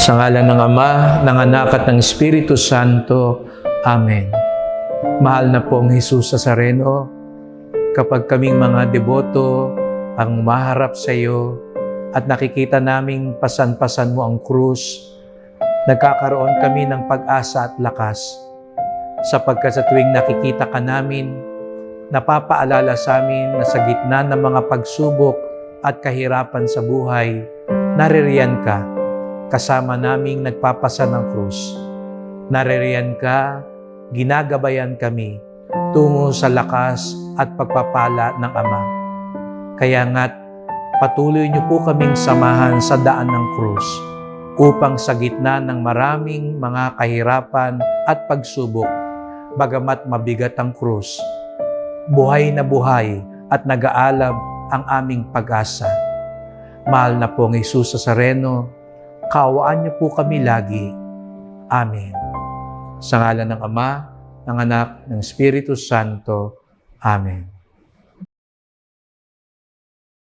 Sa ngalan ng Ama, ng Anak at ng Espiritu Santo. Amen. Mahal na pong Jesus Nazareno, kapag kaming mga deboto ang maharap sa iyo at nakikita naming pasan-pasan mo ang krus, nagkakaroon kami ng pag-asa at lakas sapagkat sa tuwing nakikita ka namin, napapaalala sa amin na sa gitna ng mga pagsubok at kahirapan sa buhay, naririyan ka, kasama naming nagpapasa ng krus. Naririyan ka, ginagabayan kami tungo sa lakas at pagpapala ng Ama. Kaya nga't patuloy niyo po kaming samahan sa daan ng krus upang sa gitna ng maraming mga kahirapan at pagsubok, bagamat mabigat ang krus, buhay na buhay at nag-aalab ang aming pag-asa. Mahal na pong Jesus Nazareno, kawaan niyo po kami lagi. Amen. Sa ngalan ng Ama, ng Anak, ng Espiritu Santo. Amen.